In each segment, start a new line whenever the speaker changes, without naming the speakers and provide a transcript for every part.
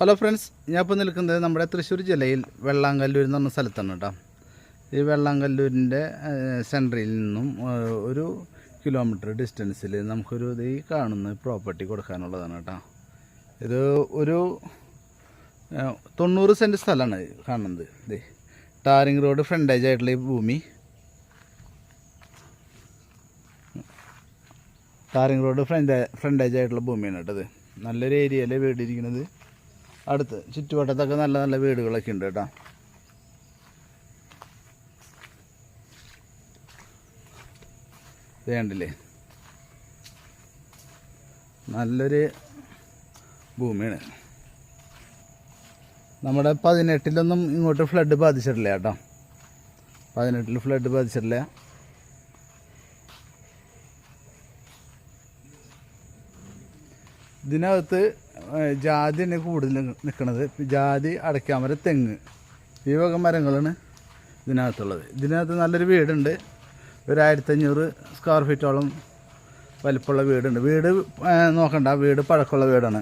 Hello friends ഞാൻ ഇപ്പോൾ നിൽക്കുന്നത് നമ്മുടെ തൃശ്ശൂർ ജില്ലയിൽ വെള്ളാങ്കല്ലൂർ എന്ന് പറഞ്ഞ സ്ഥലത്താണ് കേട്ടോ. ഈ വെള്ളാങ്കല്ലൂരിന്റെ സെൻട്രിൽ നിന്നും ഒരു കിലോമീറ്റർ ഡിസ്റ്റൻസിൽ നമുക്കൊരു ഇത് ഈ കാണുന്ന പ്രോപ്പർട്ടി കൊടുക്കാനുള്ളതാണ് കേട്ടോ. ഇത് ഒരു തൊണ്ണൂറ് സെന്റ് സ്ഥലമാണ് കാണുന്നത്. ഇത് ടാറിംഗ് റോഡ് ഫ്രണ്ടേജ് ആയിട്ടുള്ള ഈ ഭൂമി. ടാറിങ് റോഡ് ഫ്രണ്ട് ഫ്രണ്ടേജ് ആയിട്ടുള്ള ഭൂമിയാണ് കേട്ടത് നല്ലൊരു ഏരിയയിൽ വീടിരിക്കുന്നത്? അടുത്ത് ചുറ്റുവട്ടത്തൊക്കെ നല്ല നല്ല വീടുകളൊക്കെ ഉണ്ട് കേട്ടോ. വേണ്ടില്ലേ നല്ലൊരു ഭൂമിയാണ്. നമ്മുടെ പതിനെട്ടിലൊന്നും ഇങ്ങോട്ട് ഫ്ലഡ് ബാധിച്ചിട്ടില്ല കേട്ടോ. പതിനെട്ടിൽ ഫ്ലഡ് ബാധിച്ചിട്ടില്ല. ഇതിനകത്ത് ഏഹ്, തന്നെ കൂടുതൽ നിൽക്കുന്നത് ജാതി അടയ്ക്കാമര തെങ്ങ്. ഈ വക മരങ്ങളാണ് ഇതിനകത്തുള്ളത്. ഇതിനകത്ത് നല്ലൊരു വീടുണ്ട്. ഒരു ആയിരത്തഞ്ഞൂറ് സ്ക്വയർ ഫീറ്റോളം വലിപ്പമുള്ള വീടുണ്ട്. വീട് നോക്കണ്ട. വീട് പഴക്കമുള്ള വീടാണ്.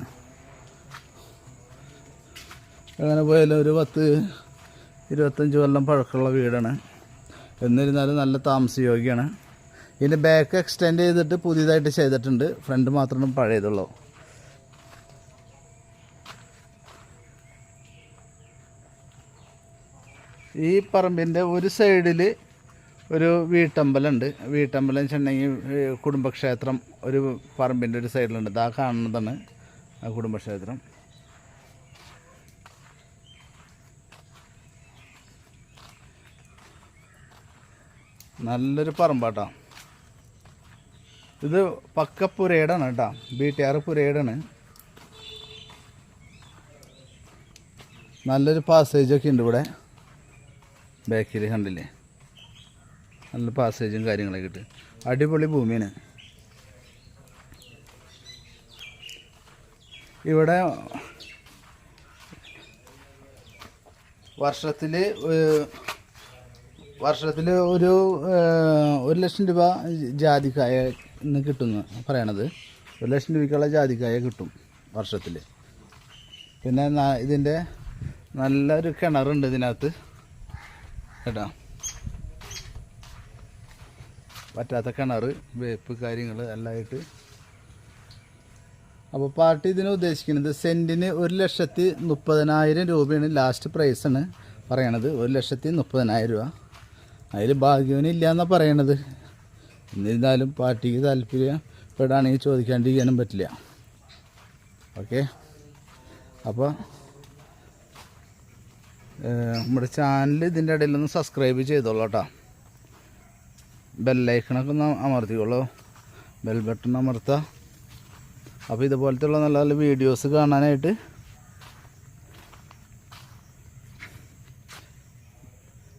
അങ്ങനെ പോയാലും ഒരു പത്ത് ഇരുപത്തഞ്ച് കൊല്ലം പഴക്കമുള്ള വീടാണ്. എന്നിരുന്നാലും നല്ല താമസയോഗ്യമാണ്. ഇതിന്റെ ബാക്ക് എക്സ്റ്റെൻഡ് ചെയ്തിട്ട് പുതിയതായിട്ട് ചെയ്തിട്ടുണ്ട്. ഫ്രണ്ട് മാത്രമേ പഴയതുള്ളൂ. ഈ പറമ്പിന്റെ ഒരു സൈഡിൽ ഒരു വീട്ടമ്പലമുണ്ട് വീട്ടമ്പലം വെച്ചിട്ടുണ്ടെങ്കിൽ കുടുംബക്ഷേത്രം ഒരു പറമ്പിന്റെ ഒരു സൈഡിലുണ്ട്. ഇതാ കാണുന്നതാണ് ആ കുടുംബക്ഷേത്രം. നല്ലൊരു പറമ്പാട്ടോ. ഇത് പക്ക പുരയിടാണ് കേട്ടോ. ബി ടി ആർ പുരയിടാണ് നല്ലൊരു പാസേജൊക്കെ ഉണ്ട് ഇവിടെ. ബാക്കിൽ കണ്ടില്ലേ? നല്ല പാസേജും കാര്യങ്ങളൊക്കെ ഇട്ട്. അടിപൊളി ഭൂമിയാണ്. ഇവിടെ വർഷത്തിൽ വർഷത്തിൽ ഒരു ഒരു ലക്ഷം രൂപ ജാതിക്കായ ഇന്ന് കിട്ടുന്നു പറയണത്. ഒരു ലക്ഷം രൂപയ്ക്കുള്ള ജാതിക്കായ കിട്ടും വർഷത്തിൽ പിന്നെ ഇതിന്റെ നല്ലൊരു കിണറുണ്ട് ഇതിനകത്ത്. കേട്ടോ. പറ്റാത്ത കിണർ വേപ്പ് കാര്യങ്ങൾ എല്ലാം ആയിട്ട് അപ്പോൾ പാർട്ടി ഇതിന് ഉദ്ദേശിക്കുന്നത് സെന്റിന് ഒരു ലക്ഷത്തി മുപ്പതിനായിരം രൂപയാണ് ലാസ്റ്റ് പ്രൈസാണ് പറയണത്. ഒരു ലക്ഷത്തി മുപ്പതിനായിരം രൂപ. അതിൽ ഭാഗ്യവനില്ല എന്നാണ് പറയണത്. എന്നിരുന്നാലും പാർട്ടിക്ക് താല്പര്യപ്പെടുകയാണെങ്കിൽ ചോദിക്കാണ്ടിരിക്കാനും പറ്റില്ല. ഓക്കെ അപ്പോൾ നമ്മുടെ ചാനൽ ഇതിന്റെ ഇടയിലൊന്ന് സബ്സ്ക്രൈബ് ചെയ്തോളൂ കേട്ടോ ബെല്ലൈക്കണൊക്കെ ഒന്ന് അമർത്തിക്കോളൂ. ബെൽ ബട്ടൺ അമർത്തുക അപ്പോൾ ഇതുപോലത്തെയുള്ള നല്ല നല്ല വീഡിയോസ് കാണാനായിട്ട്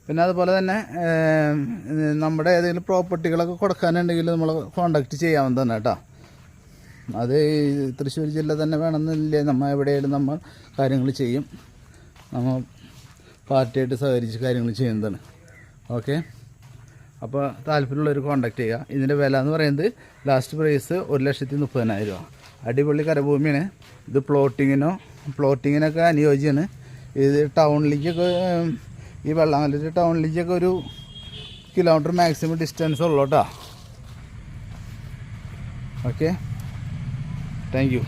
പിന്നെ അതുപോലെ തന്നെ നമ്മുടെ ഏതെങ്കിലും പ്രോപ്പർട്ടികളൊക്കെ കൊടുക്കാനുണ്ടെങ്കിൽ നമ്മൾ കോണ്ടാക്ട് ചെയ്യാവുന്നതാണ് കേട്ടോ. അത് തൃശ്ശൂർ ജില്ല തന്നെ വേണമെന്നില്ല. നമ്മൾ എവിടെയായാലും നമ്മൾ കാര്യങ്ങൾ ചെയ്യും. നമ്മൾ പാർട്ടിയായിട്ട് സഹകരിച്ച് കാര്യങ്ങൾ ചെയ്യുന്നതാണ്. ഓക്കെ അപ്പോൾ താല്പര്യമുള്ളവർ കോണ്ടാക്ട് ചെയ്യുക. ഇതിന്റെ വില എന്ന് പറയുന്നത് ലാസ്റ്റ് പ്രൈസ് ഒരു ലക്ഷത്തി മുപ്പതിനായിരം രൂപ. അടിപൊളി കരഭൂമിയാണ്. ഇത് പ്ലോട്ടിങ്ങിനോ പ്ലോട്ടിങ്ങിനൊക്കെ അനുയോജ്യമാണ്. ഇത് ടൗണിലേക്കൊക്കെ ഈ വെള്ളാങ്കല്ലൂർ ടൗണിലേക്കൊക്കെ ഒരു കിലോമീറ്റർ മാക്സിമം ഡിസ്റ്റൻസ് ഉള്ളൂ കേട്ടോ. Okay thank you